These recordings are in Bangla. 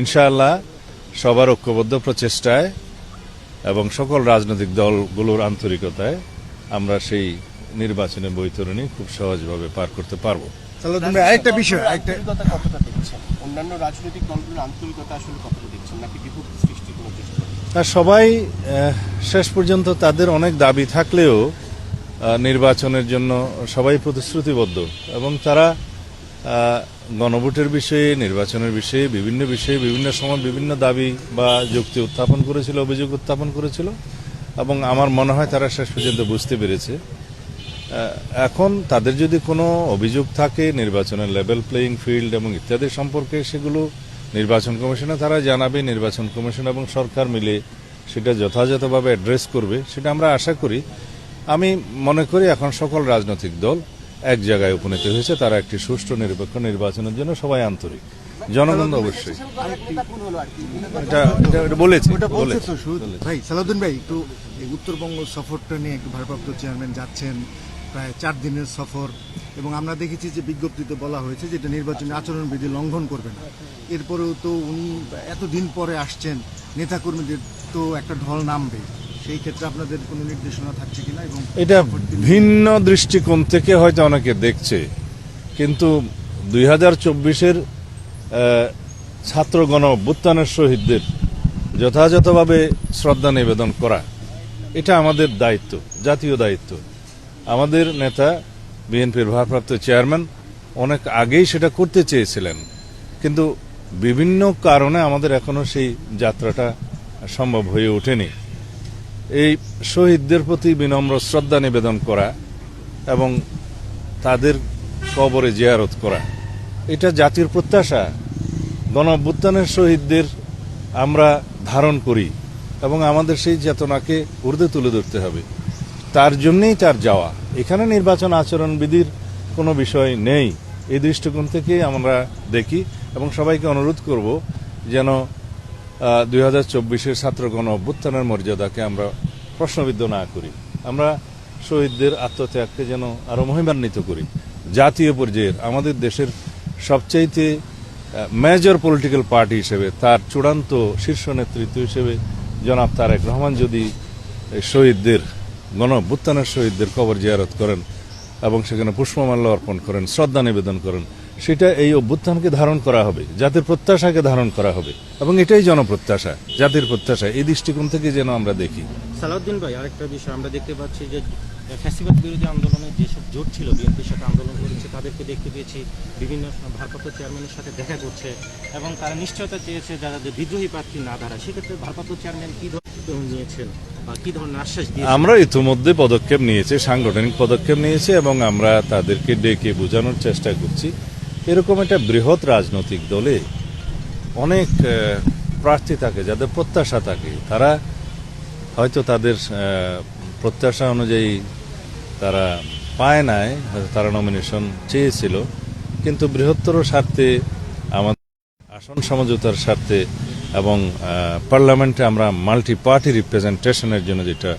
ইনশাআল্লাহ সবার ঐক্যবদ্ধ প্রচেষ্টায় এবং সকল রাজনৈতিক দলগুলোর আন্তরিকতায় আমরা সেই নির্বাচনের বৈতরণী খুব সহজভাবে পার করতে পারব। সালাউদ্দিন ভাই আরেকটা বিষয় আরেকটা কতটা দেখছেন অন্যান্য রাজনৈতিক দলগুলোর আন্তরিকতা আসলে কতটা দেখছেন নাকি বিভক্তি সৃষ্টির কোনো চেষ্টা আর সবাই শেষ পর্যন্ত তাদের অনেক দাবি থাকলেও নির্বাচনের জন্য সবাই প্রতিশ্রুতিবদ্ধ এবং তারা গণভোটের বিষয়ে, নির্বাচনের বিষয়ে, বিভিন্ন বিষয়ে, বিভিন্ন সময় বিভিন্ন দাবি বা যুক্তি উত্থাপন করেছিল, অভিযোগ উত্থাপন করেছিল এবং আমার মনে হয় তারা শেষ পর্যন্ত বুঝতে পেরেছে। এখন তাদের যদি কোনো অভিযোগ থাকে, নির্বাচনের লেভেল প্লেয়িং ফিল্ড এবং ইত্যাদি সম্পর্কে সেগুলো নির্বাচন কমিশনে তারা জানাবে, নির্বাচন কমিশন এবং সরকার মিলে সেটা যথাযথভাবে অ্যাড্রেস করবে, সেটা আমরা আশা করি। আমি মনে করি এখন সকল রাজনৈতিক দল এক জায়গায় উপনীত হয়েছে তারা একটি সুষ্ঠু নিরপেক্ষ নির্বাচনের জন্য সবাই আন্তরিক। জনগণ অবশ্যই। এটা বলেছে। ভাই সালাউদ্দিন ভাই একটু উত্তরবঙ্গ সফরটা নিয়ে একটু ভারপ্রাপ্ত চেয়ারম্যান যাচ্ছেন প্রায় চার দিনের সফর এবং আমরা দেখেছি যে বিজ্ঞপ্তিতে বলা হয়েছে যে এটা নির্বাচনী আচরণবিধি লঙ্ঘন করবে না। এরপরেও তো উনি এতদিন পরে আসছেন নেতাকর্মীদের তো একটা ঢল নামবে সেই ক্ষেত্রে আপনাদের কোনো নির্দেশনা থাকছে কিনা এবং এটা ভিন্ন দৃষ্টিকোণ থেকে হয়তো অনেকে দেখছে। কিন্তু দুই হাজার চব্বিশের ছাত্র গণ অভ্যুত্থানের শহীদদের যথাযথভাবে শ্রদ্ধা নিবেদন করা, এটা আমাদের দায়িত্ব, জাতীয় দায়িত্ব। আমাদের নেতা, বিএনপির ভারপ্রাপ্ত চেয়ারম্যান অনেক আগেই সেটা করতে চেয়েছিলেন। কিন্তু বিভিন্ন কারণে আমাদের এখনও সেই যাত্রাটা সম্ভব হয়ে ওঠেনি। এই শহীদদের প্রতি বিনম্র শ্রদ্ধা নিবেদন করা এবং তাদের কবরে জিয়ারত করা। এটা জাতির প্রত্যাশা। গণ অভ্যুত্থানের শহীদদের আমরা ধারণ করি এবং আমাদের সেই চেতনাকে ঊর্ধ্বে তুলে ধরতে হবে। তার জন্যই তার যাওয়া। এখানে নির্বাচন আচরণ বিধির কোনো বিষয় নেই। এই দৃষ্টিকোণ থেকে আমরা দেখি এবং সবাইকে অনুরোধ করব যেন দুই হাজার চব্বিশের ছাত্র গণ অভ্যুত্থানের মর্যাদাকে আমরা প্রশ্নবিদ্ধ না করি। আমরা শহীদদের আত্মত্যাগকে যেন আরও মহিমান্বিত করি। জাতীয় পর্যায়ের, আমাদের দেশের সবচাইতে মেজর পলিটিক্যাল পার্টি হিসেবে, তার চূড়ান্ত শীর্ষ নেতৃত্ব হিসেবে জনাব তারেক রহমান যদি শহীদদের, গণ শহীদদের কবর জিয়ারত করেন এবং সেখানে পুষ্পমাল্য অর্পণ করেন, শ্রদ্ধা নিবেদন করেন সেটা এই অভ্যুত্থানকে ধারণ করা হবে জাতির প্রত্যাশাকে ধারণ করা হবে এবং এটাই জনপ্রত্যাশা জাতির প্রত্যাশা এই দৃষ্টিকোণ থেকে যেন আমরা দেখি। সালাউদ্দিন ভাই আরেকটা বিষয় আমরা দেখতে পাচ্ছি যে ফ্যাসিবাদ বিরোধী আন্দোলনের যেসব জোট ছিল বিএনপির সাথে আন্দোলন করেছে তাদেরকে দেখতে পেয়েছি বিভিন্ন ভারপ্রাপ্ত চেয়ারম্যানের সাথে দেখা করছে এবং তারা নিশ্চয়তা চেয়েছে যারা যে বিদ্রোহী প্রার্থী না দাঁড়ায় সেক্ষেত্রে ভারপ্রাপ্ত চেয়ারম্যান কি ধরনের নিয়েছেন আমরা ইতিমধ্যে পদক্ষেপ নিয়েছি সাংগঠনিক পদক্ষেপ নিয়েছি এবং আমরা তাদেরকে ডেকে বোঝানোর চেষ্টা করছি। এরকম একটা বৃহৎ রাজনৈতিক দলে অনেক প্রার্থী থাকে, যাদের প্রত্যাশা থাকে। তারা হয়তো তাদের প্রত্যাশা অনুযায়ী তারা পায় নাই তারা নমিনেশন চেয়েছিল। কিন্তু বৃহত্তর স্বার্থে আমাদের আসন সমঝোতার স্বার্থে এবং পার্লামেন্টে আমরা মাল্টি পার্টি রিপ্রেজেন্টেশনের জন্য যেটা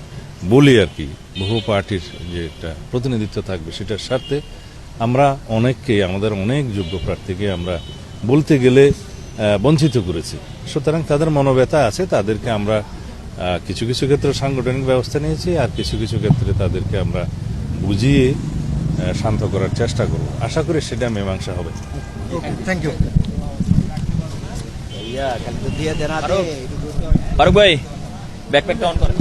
বলি আর কি, বহু পার্টির যে একটা প্রতিনিধিত্ব থাকবে সেটার স্বার্থে আমরা অনেককে আমাদের অনেক যোগ্য প্রার্থীকে আমরা বলতে গেলে বঞ্চিত করেছি। সুতরাং তাদের মনোব্যথা আছে তাদেরকে আমরা কিছু কিছু ক্ষেত্রে সাংগঠনিক ব্যবস্থা নিয়েছি আর কিছু কিছু ক্ষেত্রে তাদেরকে আমরা বুঝিয়ে শান্ত করার চেষ্টা করব। আশা করি সেটা মীমাংসা হবে। থ্যাংক ইউ ফারুক ভাই ব্যাকপ্যাকটা অন করেন।